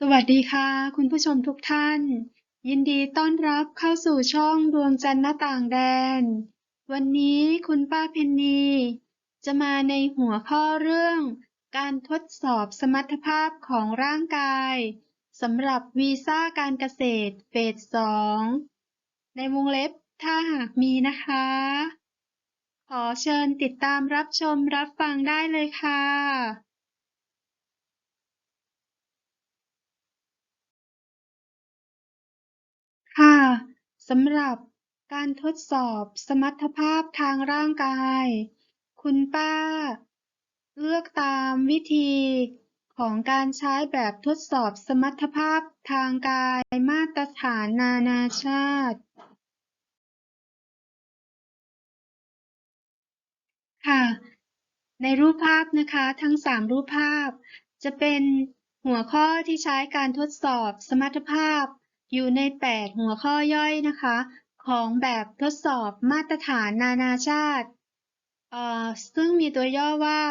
สวัสดีค่ะ คุณผู้ชมทุกท่าน ยินดีต้อนรับเข้าสู่ช่องดวงจันทร์หน้าต่างแดน วันนี้คุณป้าเพนนี จะมาในหัวข้อเรื่อง การทดสอบสมรรถภาพของร่างกายสำหรับวีซ่าการเกษตรเฟสสองในวงเล็บถ้าหากมีนะคะ ขอเชิญติดตามรับชมรับฟังได้เลยค่ะ ค่ะ สำหรับการทดสอบสมรรถภาพทางร่างกาย คุณป้า เลือกตามวิธีของการใช้แบบทดสอบสมรรถภาพทางกายมาตรฐานนานาชาติ ค่ะ ในรูปภาพนะคะทั้งสามรูปภาพ จะเป็นหัวข้อที่ใช้การทดสอบสมรรถภาพ อยู่ใน 8 หัวข้อย่อยนะคะ ของแบบทดสอบมาตรฐานนานาชาติซึ่งมีตัวย่อว่า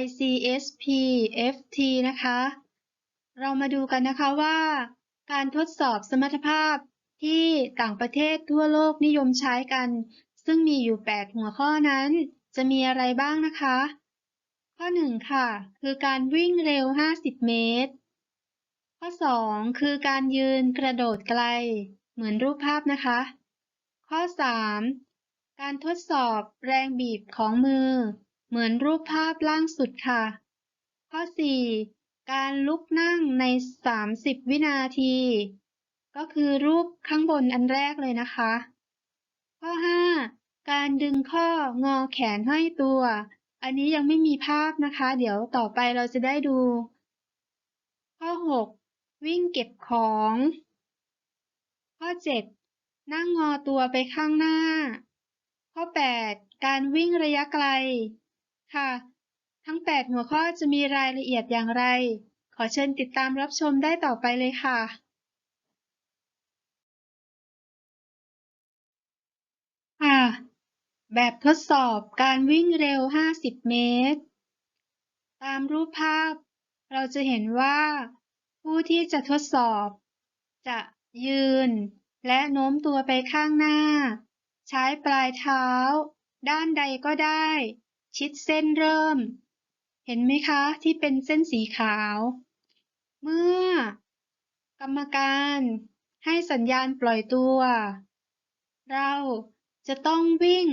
ICSP-FT นะคะ เรามาดูกันนะคะว่า การทดสอบสมรรถภาพที่ต่างประเทศทั่วโลกนิยมใช้กัน ซึ่งมีอยู่ 8 หัวข้อนั้น จะมีอะไรบ้างนะคะ ข้อ 1 ค่ะ คือการวิ่งเร็ว 50 เมตร ข้อ 2 คือการยืนกระโดดไกล เหมือนรูปภาพนะคะ ข้อ 3 การทดสอบแรงบีบของมือ เหมือนรูปภาพล่างสุดค่ะ ข้อ 4 การลุกนั่งใน 30 วินาที ก็คือรูปข้างบนอันแรกเลยนะคะ ข้อ 5 การดึงข้องอแขนห้อยตัว อันนี้ยังไม่มีภาพนะคะ เดี๋ยวต่อไปเราจะได้ดู ข้อ 6 วิ่งเก็บของ ข้อ 7 นั่งงอตัวไปข้างหน้า ข้อ 8 การวิ่งระยะไกล ค่ะ ทั้ง 8 หัวข้อจะมีรายละเอียดอย่างไร ขอเชิญติดตามรับชมได้ต่อไปเลยค่ะค่ะแบบทดสอบการวิ่งเร็ว 50 เมตร ตามรูปภาพ เราจะเห็นว่า ผู้ที่จะทดสอบ จะยืน และโน้มตัวไปข้างหน้า ใช้ปลายเท้า ด้านใดก็ได้ ชิดเส้นเริ่ม เห็นไหมคะที่เป็นเส้นสีขาว เมื่อ กรรมการให้สัญญาณปล่อยตัว เราจะต้องวิ่ง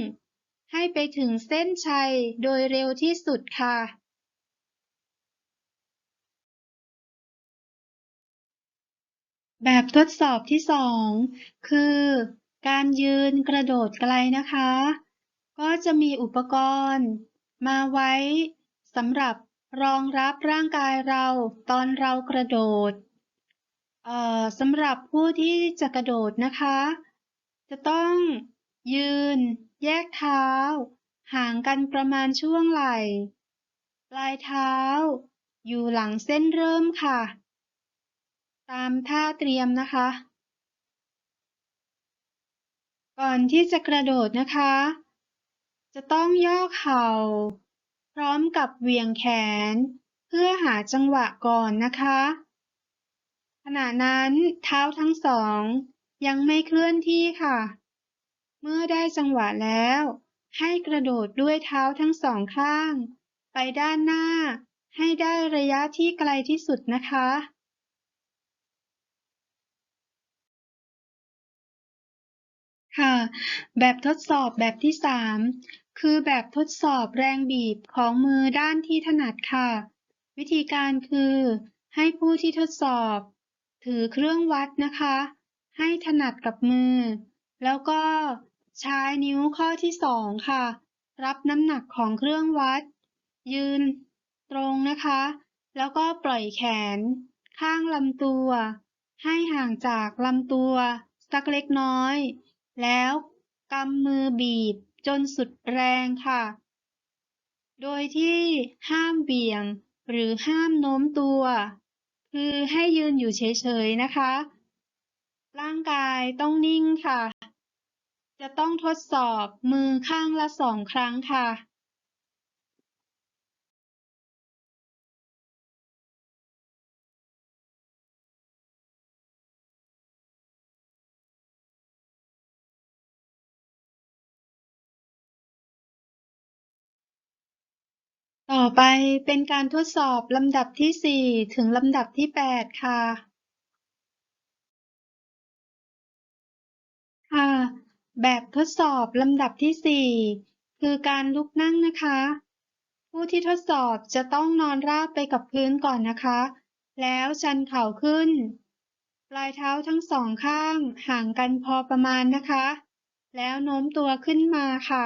ให้ไปถึงเส้นชัยโดยเร็วที่สุดค่ะ แบบทดสอบที่2คือ การยืนกระโดดไกลนะคะ ก็จะมีอุปกรณ์ มาไว้สำหรับรองรับร่างกายเราตอนเรากระโดดสำหรับผู้ที่จะกระโดดนะคะ จะต้องยืน แยกเท้า ห่างกันประมาณช่วงไหล่ ปลายเท้า อยู่หลังเส้นเริ่มค่ะ ตามท่าเตรียมนะคะ ก่อนที่จะกระโดดนะคะ จะต้องย่อเข่า พร้อมกับเหวี่ยงแขน เพื่อหาจังหวะก่อนนะคะ ขณะนั้นเท้าทั้งสอง ยังไม่เคลื่อนที่ค่ะ เมื่อได้จังหวะแล้ว ให้กระโดดด้วยเท้าทั้งสองข้าง ไปด้านหน้าให้ได้ระยะที่ไกลที่สุดนะคะ ค่ะ แบบทดสอบแบบที่ 3 คือแบบทดสอบแรงบีบของมือด้านที่ถนัดค่ะ วิธีการคือ ให้ผู้ที่ทดสอบ ถือเครื่องวัดนะคะ ให้ถนัดกับมือ แล้วก็ใช้นิ้วข้อที่ 2 ค่ะ รับน้ำหนักของเครื่องวัด ยืนตรงนะคะ แล้วก็ปล่อยแขน ข้างลำตัว ให้ห่างจากลำตัว สักเล็กน้อย แล้วกำมือบีบจนสุดแรงค่ะ โดยที่ห้ามเบี่ยงหรือห้ามโน้มตัว คือให้ยืนอยู่เฉยๆนะคะ ร่างกายต้องนิ่งค่ะ จะต้องทดสอบมือข้างละสองครั้งค่ะ ต่อไปเป็นการทดสอบลำดับที่ 4 ถึงลำดับที่ 8 ค่ะ ค่ะ แบบทดสอบลำดับที่ 4 คือการลุกนั่งนะคะ ผู้ที่ทดสอบจะต้องนอนราบไปกับพื้นก่อนนะคะ แล้วชันเข่าขึ้น ปลายเท้าทั้งสองข้างห่างกันพอประมาณนะคะ แล้วโน้มตัวขึ้นมาค่ะ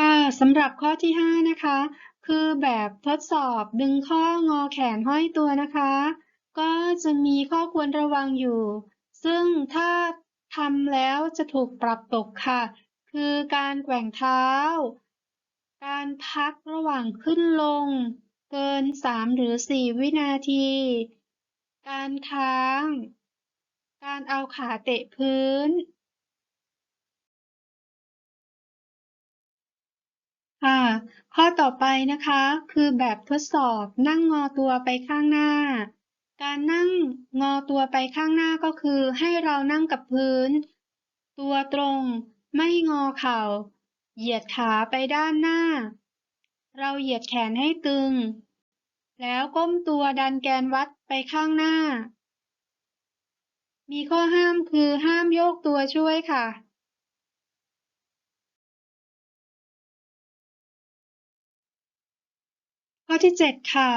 ค่ะสำหรับข้อที่ 5 นะคะ คือแบบทดสอบดึงข้องอแขนห้อยตัวนะคะ ก็จะมีข้อควรระวังอยู่ ซึ่งถ้าทำแล้วจะถูกปรับตกค่ะ คือการแกว่งเท้า การพักระหว่างขึ้นลง เกิน 3 หรือ 4 วินาที การค้าง การเอาขาเตะพื้น ค่ะ ข้อต่อไปนะคะ คือแบบทดสอบนั่งงอตัวไปข้างหน้า การนั่งงอตัวไปข้างหน้าก็คือ ให้เรานั่งกับพื้น ตัวตรง ไม่งอเข่า เหยียดขาไปด้านหน้า เราเหยียดแขนให้ตึง แล้วก้มตัวดันแกนวัดไปข้างหน้า มีข้อห้ามคือห้ามโยกตัวช่วยค่ะ ข้อที่ 7 ค่ะ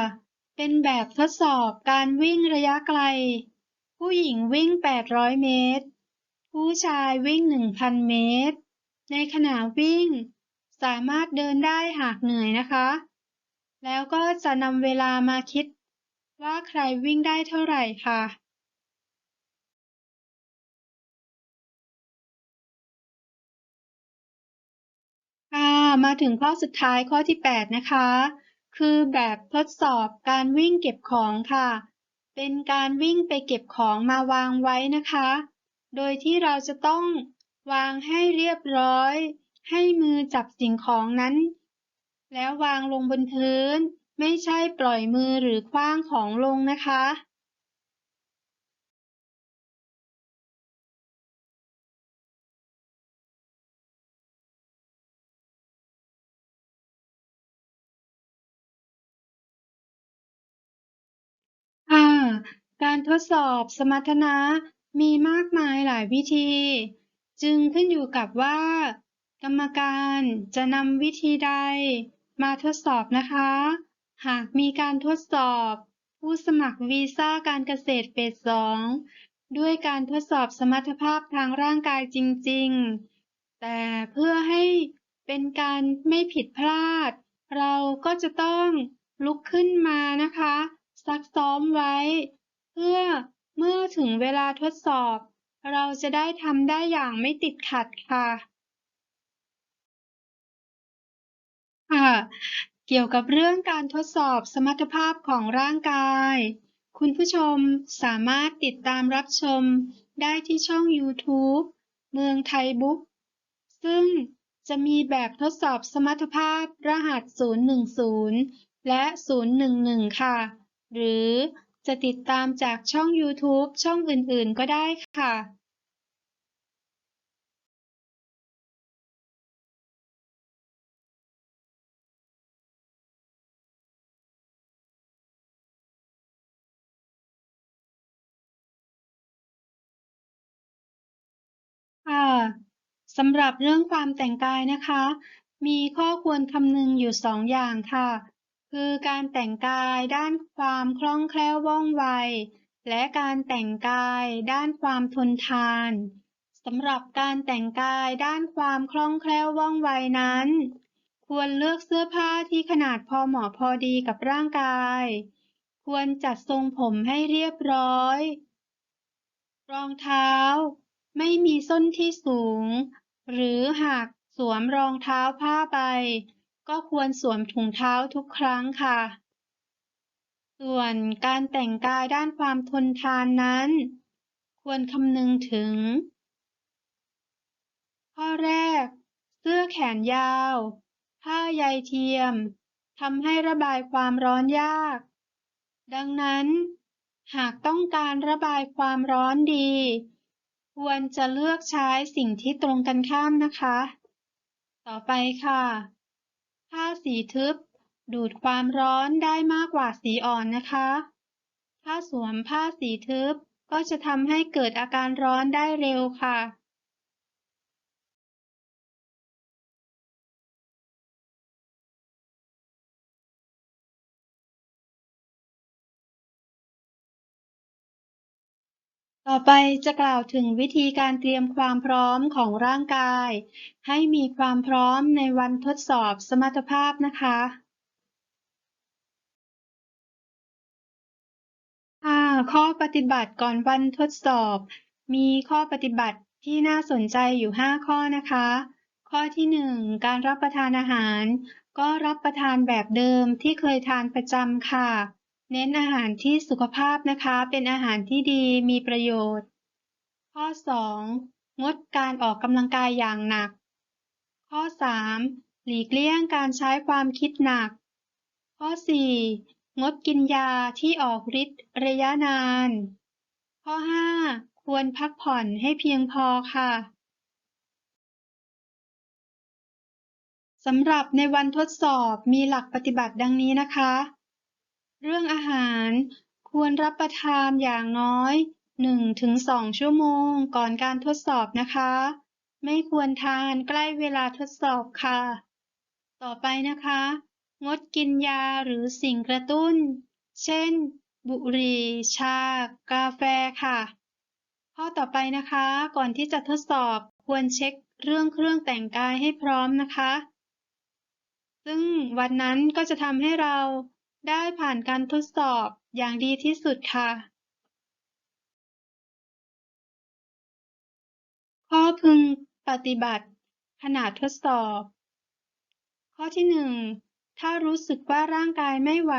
เป็นแบบทดสอบการวิ่งระยะไกล ผู้หญิงวิ่ง 800 เมตร ผู้ชายวิ่ง 1,000 เมตร ในขณะวิ่ง สามารถเดินได้หากเหนื่อยนะคะ แล้วก็จะนำเวลามาคิด ว่าใครวิ่งได้เท่าไหร่ค่ะมาถึงข้อสุดท้ายข้อที่ 8 นะคะ คือแบบทดสอบการวิ่งเก็บของค่ะ เป็นการวิ่งไปเก็บของมาวางไว้นะคะ โดยที่เราจะต้องวางให้เรียบร้อย ให้มือจับสิ่งของนั้น แล้ววางลงบนพื้น ไม่ใช่ปล่อยมือหรือคว้างของลงนะคะ การทดสอบสมรรถนะมีมากมายหลายวิธี จึงขึ้นอยู่กับว่า กรรมการจะนำวิธีใด มาทดสอบนะคะ หากมีการทดสอบ ผู้สมัครวีซ่าการเกษตรเฟสสองด้วยการทดสอบสมรรถภาพทางร่างกายจริง ๆ แต่เพื่อให้เป็นการไม่ผิดพลาด เราก็จะต้องลุกขึ้นมานะคะ ซักซ้อมไว้ เพื่อเมื่อถึงเวลาทดสอบ เราจะได้ทำได้อย่างไม่ติดขัดค่ะค่ะเกี่ยวกับเรื่องการทดสอบสมรรถภาพของร่างกาย คุณผู้ชมสามารถติดตามรับชมได้ที่ช่อง YouTube เมืองไทยบุ๊กซึ่งจะมีแบบทดสอบสมรรถภาพรหัส 010 และ 011 ค่ะ หรือ จะติดตามจากช่อง YouTube ช่องอื่น ๆ ก็ได้ค่ะค่ะสำหรับเรื่องความแต่งกายนะคะ มีข้อควรคำนึงอยู่สองอย่างค่ะ คือการแต่งกายด้านความคล่องแคล่วว่องไว และการแต่งกายด้านความทนทานสำหรับการแต่งกายด้านความคล่องแคล่วว่องไวนั้น ควรเลือกเสื้อผ้าที่ขนาดพอเหมาะพอดีกับร่างกาย ควรจัดทรงผมให้เรียบร้อย รองเท้า ไม่มีส้นที่สูง หรือหากสวมรองเท้าผ้าใบ ก็ควรสวมถุงเท้าทุกครั้งค่ะ ส่วนการแต่งกายด้านความทนทานนั้น ควรคำนึงถึง ข้อแรก เสื้อแขนยาว ผ้าใยเทียมทำให้ระบายความร้อนยาก ดังนั้นหากต้องการระบายความร้อนดี ควรจะเลือกใช้สิ่งที่ตรงกันข้ามนะคะ ต่อไปค่ะ ผ้าสีทึบ ดูดความร้อนได้มากกว่าสีอ่อนนะคะ ถ้าสวมผ้าสีทึบก็จะทำให้เกิดอาการร้อนได้เร็วค่ะ ต่อไปจะกล่าวถึงวิธีการเตรียมความพร้อมของร่างกาย ให้มีความพร้อมในวันทดสอบสมรรถภาพนะคะ ข้อปฏิบัติก่อนวันทดสอบ มีข้อปฏิบัติที่น่าสนใจอยู่ 5 ข้อนะคะ ข้อที่ 1 การรับประทานอาหาร ก็รับประทานแบบเดิมที่เคยทานประจำค่ะ เน้นอาหารที่สุขภาพนะคะ เป็นอาหารที่ดีมีประโยชน์ ข้อ 2 งดการออกกำลังกายอย่างหนัก ข้อ 3 หลีกเลี่ยงการใช้ความคิดหนัก ข้อ 4 งดกินยาที่ออกฤทธิ์ระยะนาน ข้อ 5 ควรพักผ่อนให้เพียงพอค่ะสำหรับในวันทดสอบมีหลักปฏิบัติดังนี้นะคะ เรื่องอาหารควรรับประทานอย่างน้อย 1-2 ชั่วโมงก่อนการทดสอบนะคะ ไม่ควรทานใกล้เวลาทดสอบค่ะ ต่อไปนะคะ งดกินยาหรือสิ่งกระตุ้น เช่น บุหรี่ ชา กาแฟค่ะ ข้อต่อไปนะคะ ก่อนที่จะทดสอบควรเช็คเรื่องเครื่องแต่งกายให้พร้อมนะคะ ซึ่งวันนั้นก็จะทำให้เรา ได้ผ่านการทดสอบอย่างดีที่สุดค่ะ ข้อพึงปฏิบัติขณะทดสอบ ข้อที่ 1 ถ้ารู้สึกว่าร่างกายไม่ไหว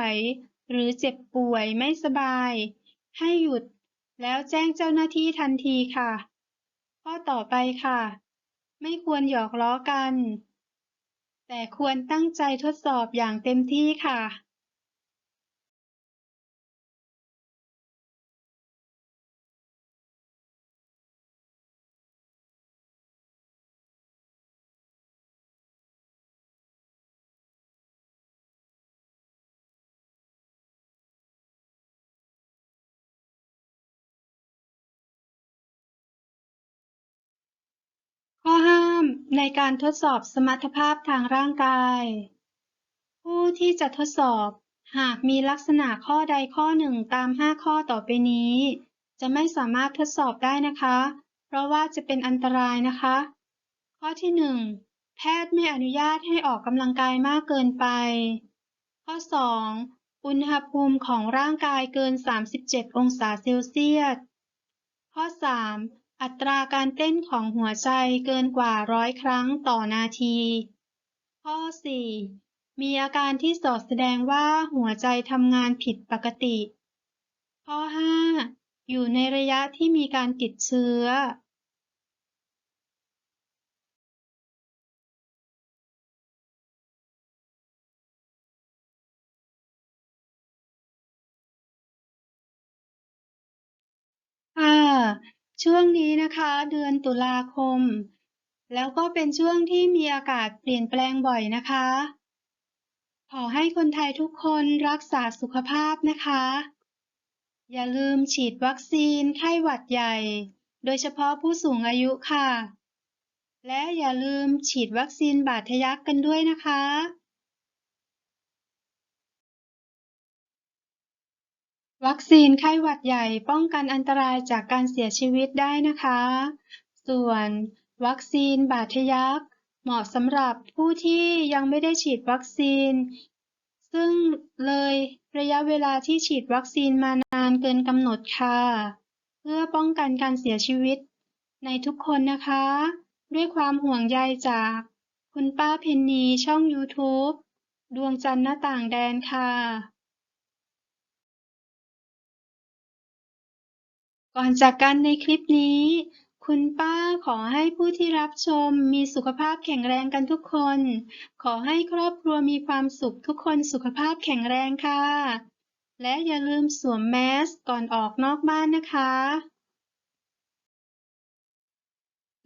หรือเจ็บป่วยไม่สบาย ให้หยุดแล้วแจ้งเจ้าหน้าที่ทันทีค่ะ ข้อต่อไปค่ะ ไม่ควรหยอกล้อกัน แต่ควรตั้งใจทดสอบอย่างเต็มที่ค่ะ ในการทดสอบสมรรถภาพทางร่างกาย ผู้ที่จะทดสอบหากมีลักษณะข้อใดข้อหนึ่งตาม 5 ข้อต่อไปนี้ จะไม่สามารถทดสอบได้นะคะ เพราะว่าจะเป็นอันตรายนะคะ ข้อที่ 1 แพทย์ไม่อนุญาตให้ออกกำลังกายมากเกินไป ข้อ 2 อุณหภูมิของร่างกายเกิน 37 องศาเซลเซียส ข้อ 3 อัตราการเต้นของหัวใจเกินกว่าร้อยครั้งต่อนาที ข้อ 4 มีอาการที่สอดแสดงว่าหัวใจทำงานผิดปกติ ข้อ 5 อยู่ในระยะที่มีการติดเชื้อค่ะ ช่วงนี้นะคะเดือนตุลาคม แล้วก็เป็นช่วงที่มีอากาศเปลี่ยนแปลงบ่อยนะคะ ขอให้คนไทยทุกคนรักษาสุขภาพนะคะ อย่าลืมฉีดวัคซีนไข้หวัดใหญ่ โดยเฉพาะผู้สูงอายุค่ะ และอย่าลืมฉีดวัคซีนบาดทะยักกันด้วยนะคะ วัคซีนไข้หวัดใหญ่ป้องกันอันตรายจากการเสียชีวิตได้นะคะ ส่วน วัคซีนบาดทะยัก เหมาะสำหรับผู้ที่ยังไม่ได้ฉีดวัคซีน ซึ่งเลยระยะเวลาที่ฉีดวัคซีนมานานเกินกำหนดค่ะ เพื่อป้องกันการเสียชีวิต ในทุกคนนะคะ ด้วยความห่วงใยจาก คุณป้าเพนนีช่อง YouTube ดวงจันทร์หน้าต่างแดนค่ะ ก่อนจากกันในคลิปนี้ คุณป้าขอให้ผู้ที่รับชมมีสุขภาพแข็งแรงกันทุกคน ขอให้ครอบครัวมีความสุขทุกคนสุขภาพแข็งแรงค่ะ และอย่าลืมสวมแมสก่อนออกนอกบ้านนะคะ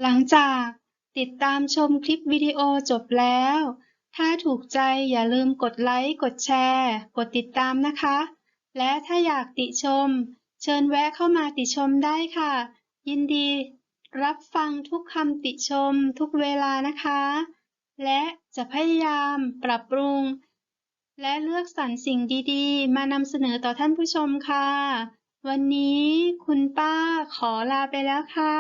หลังจากติดตามชมคลิปวิดีโอจบแล้ว ถ้าถูกใจอย่าลืมกดไลค์ กดแชร์ กดติดตามนะคะ และถ้าอยากติชม เชิญแวะเข้ามาติชมได้ค่ะ ยินดีรับฟังทุกคำติชมทุกเวลานะคะ และจะพยายามปรับปรุง และเลือกสรรสิ่งดีๆ มานำเสนอต่อท่านผู้ชมค่ะ วันนี้คุณป้าขอลาไปแล้วค่ะ